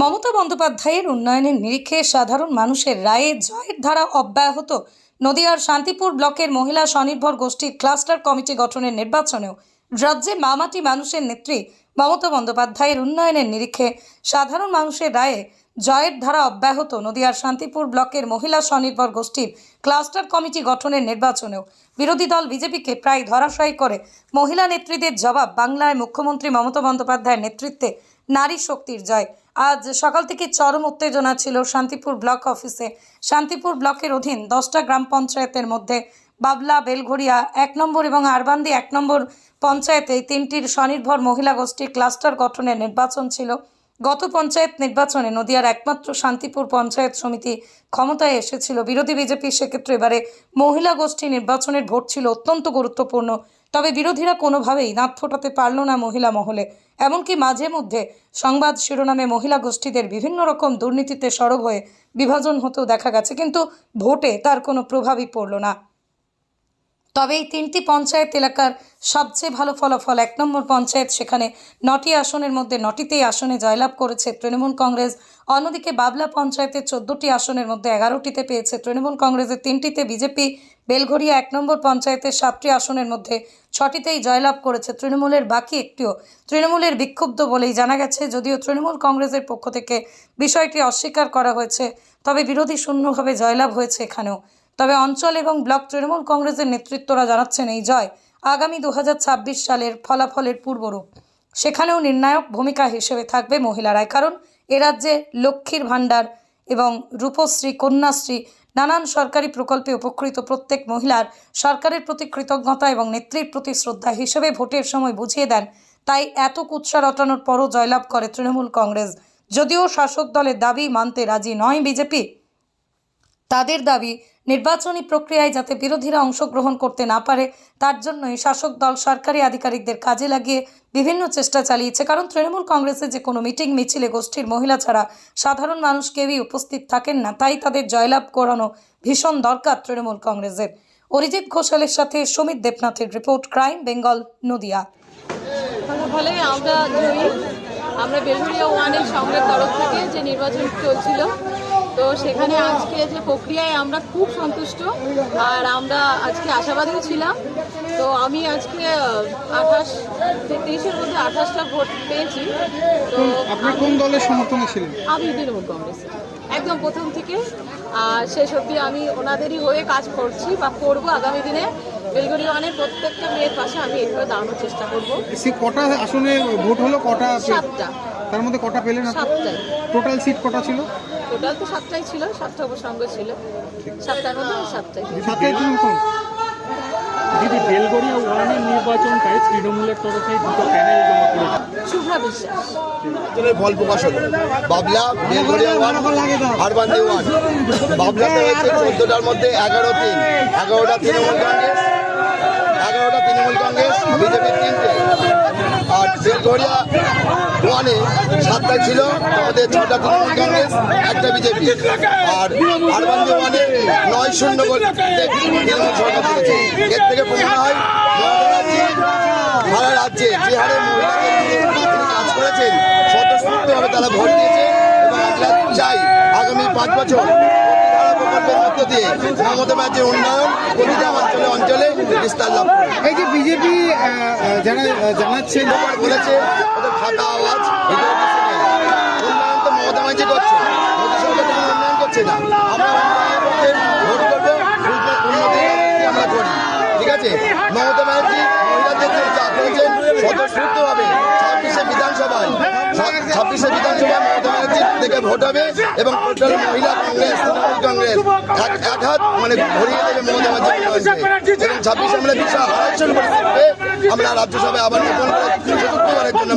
মমতা বন্দ্যোপাধ্যায়ের উন্নয়নের নিরিখে সাধারণ মানুষের রায়ে জয়ের ধারা অব্যাহত। নদিয়ার শান্তিপুর ব্লকের মহিলা স্বনির্ভর গোষ্ঠীর ক্লাস্টার কমিটি গঠনের নির্বাচনেও রাজ্যে মামাটি মানুষের নেত্রী মমতা বন্দ্যোপাধ্যায়ের উন্নয়নের নিরিখে সাধারণ মানুষের রায়ে জয়ের ধারা অব্যাহত। নদিয়ার শান্তিপুর ব্লকের মহিলা স্বনির্ভর গোষ্ঠীর ক্লাস্টার কমিটি গঠনের নির্বাচনেও বিরোধী দল বিজেপিকে প্রায় ধরাশায়ী করে। মহিলা নেত্রীদের জবাব বাংলায় মুখ্যমন্ত্রী মমতা বন্দ্যোপাধ্যায়ের নেতৃত্বে নারী শক্তির জয়। আজ সকাল থেকে চরম উত্তেজনা ছিল শান্তিপুর ব্লক অফিসে। শান্তিপুর ব্লকের অধীন দশটা গ্রাম পঞ্চায়েতের মধ্যে। বাবলা, বেলঘড়িয়া এক নম্বর এবং আরবান্দি এক নম্বর পঞ্চায়েতে তিনটির স্বনির্ভর মহিলা গোষ্ঠীর ক্লাস্টার গঠনের নির্বাচন ছিল। গত পঞ্চায়েত নির্বাচনে নদিয়ার একমাত্র শান্তিপুর পঞ্চায়েত সমিতি ক্ষমতায় এসেছিল। বিরোধী বিজেপি সেক্ষেত্রে এবারে মহিলা গোষ্ঠী নির্বাচনের ভোট ছিল অত্যন্ত গুরুত্বপূর্ণ। তবে বিরোধীরা কোনোভাবেই নাক ফোটাতে পারল না মহিলা মহলে। এমনকি মাঝে মধ্যে সংবাদ শিরোনামে মহিলা গোষ্ঠীদের বিভিন্ন রকম দুর্নীতিতে সরব হয়ে বিভাজন হতেও দেখা গেছে, কিন্তু ভোটে তার কোনো প্রভাবই পড়ল না। তবে এই তিনটি পঞ্চায়েত এলাকার সবচেয়ে ভালো ফলাফল, এক নম্বর পঞ্চায়েত সেখানে নটি আসনের মধ্যে নটিতেই আসনে জয়লাভ করেছে তৃণমূল কংগ্রেস। অন্যদিকে বাবলা পঞ্চায়েতের চোদ্দটি আসনের মধ্যে এগারোটিতে পেয়েছে তৃণমূল কংগ্রেসের তিনটিতে বিজেপি বেলঘড়িয়া এক নম্বর পঞ্চায়েতের সাতটি আসনের মধ্যে ছটিতেই জয়লাভ করেছে তৃণমূলের বাকি একটিও। তৃণমূলের বিক্ষুব্ধ বলেই জানা গেছে, যদিও তৃণমূল কংগ্রেসের পক্ষ থেকে বিষয়টি অস্বীকার করা হয়েছে, তবে বিরোধী শূন্যভাবে জয়লাভ হয়েছে এখানেও। তবে অঞ্চল এবং ব্লক তৃণমূল কংগ্রেসের নেতৃত্বরা জানাচ্ছেন এই জয় আগামী দু হাজার ছাব্বিশ সালের ফলাফলের পূর্বরূপ। সেখানেও নির্ণায়ক ভূমিকা হিসেবে থাকবে মহিলারাই কারণ এ রাজ্যে লক্ষ্মীর ভাণ্ডার এবং রূপশ্রী, কন্যাশ্রী নানান সরকারি প্রকল্পে উপকৃত প্রত্যেক মহিলার সরকারের প্রতি কৃতজ্ঞতা এবং নেত্রীর প্রতি শ্রদ্ধা হিসেবে ভোটের সময় বুঝিয়ে দেন। তাই এত কুৎসা রটানোর পরও জয়লাভ করে তৃণমূল কংগ্রেস। যদিও শাসক দলের দাবি মানতে রাজি নয় বিজেপি, তাদের দাবি নির্বাচনী প্রক্রিয়ায় যাতে বিরোধীরা অংশগ্রহণ করতে না পারে, তার জন্যই শাসক দল সরকারি আধিকারিকদের কাজে লাগিয়ে বিভিন্ন চেষ্টা চালিয়েছে। কারণ তৃণমূল কংগ্রেসে যে কোনো মিটিং, মিছিলে গোষ্ঠীর মহিলা ছাড়া সাধারণ মানুষ কেউই উপস্থিত থাকেন না। তাই তাদের জয়লাভ করানো ভীষণ দরকার তৃণমূল কংগ্রেসের। অরিজিৎ ঘোষালের সাথে সুমিত দেবনাথের রিপোর্ট, ক্রাইম বেঙ্গল, নদিয়া। ফলে আমরা আমরা ওয়ানের সঙ্গের তরফ থেকে যে নির্বাচন চলছিল তো সেখানে আজকে যে প্রক্রিয়ায় আমরা খুব সন্তুষ্ট আর আমরা আজকে আশাবাদীও ছিলাম। তো আমি আজকে আঠাশ তেইশের মধ্যে আঠাশটা ভোট পেয়েছি। তো আপনি কোন দলের সমর্থনে ছিলেন? আমি তৃণমূল কংগ্রেস একদম প্রথম থেকে। আর শেষ অবধি আমি ওনাদেরই হয়ে কাজ করছি বা করব আগামী দিনে। বেলগড়িয়া ওয়ানের প্রত্যেকটা মেয়ের পাশে আমি এইভাবে দাঁড়ানোর চেষ্টা করব। সে কটা আসনে ভোট হলো? কটা সাতটা। তার মধ্যে কটা পেলেন টোটাল সিট কটা ছিল? টোটাল তো সাতটাই ছিল সাতটা উপসঙ্গ ছিল। সাতটার মধ্যে সাতটাই দিদি বেলগড়িয়া ওয়ানের নির্বাচনটায় তৃণমূলের তরফে দুটো প্যানেল জমা করেছে। শুভ্রা বিশ্বাস। ফল প্রকাশ হলো। Babla Belgharia one Harbandi one. বাবলাতে হয়েছে চোদ্দটার মধ্যে এগারো তিন। এগারোটা তৃণমূল কংগ্রেস এগারোটা তৃণমূল কংগ্রেস বিজেপির তিনটে। আর বেলগড়িয়া ওয়ানে সাতটা ছিল, আমাদের ছটা তৃণমূল কংগ্রেস, একটা বিজেপি। আর হারবান্দি ওয়ানে নয় শূন্য তৃণমূল সরকার করেছে এর থেকে প্রমাণ হয় সারা রাজ্যে যে হারে কাজ করেছেন, স্বতঃস্ফূর্তভাবে তারা ভোট দিয়েছে, এবং আমরা চাই আগামী পাঁচ বছর প্রকল্পের মধ্য দিয়ে মমতা ব্যানার্জির উন্নয়ন প্রতিটা অঞ্চলে অঞ্চলে বিস্তার লাভ করে। এই যে বিজেপি যারা জানাচ্ছে বলেছে ওদের ফাঁকা আওয়াজ। উন্নয়ন তো মমতা ব্যানার্জি করছে। মোদী সরকার তো উন্নয়ন করছে না। আমরা উন্নয়নের ভোট করব উন্নয়ন- আমরা করি। ঠিক আছে? মমতা ব্যানার্জি মহিলাদের যে চাপ করেছেন স্বতঃস্ফূর্তভাবে ছাব্বিশে বিধানসভায় ছাব্বিশে বিধানসভায় মমতা থেকে ভোট হবে এবং টোটাল মহিলা কংগ্রেস কংগ্রেস, এক হাত মানে ঘুরিয়ে দেবে মমতা ব্যানার্জি এবং ছাব্বিশে আমরা বিশাল পরিস্থিতিতে আমরা রাজ্যসভায় আবার নতুন চতুর্থবারের জন্য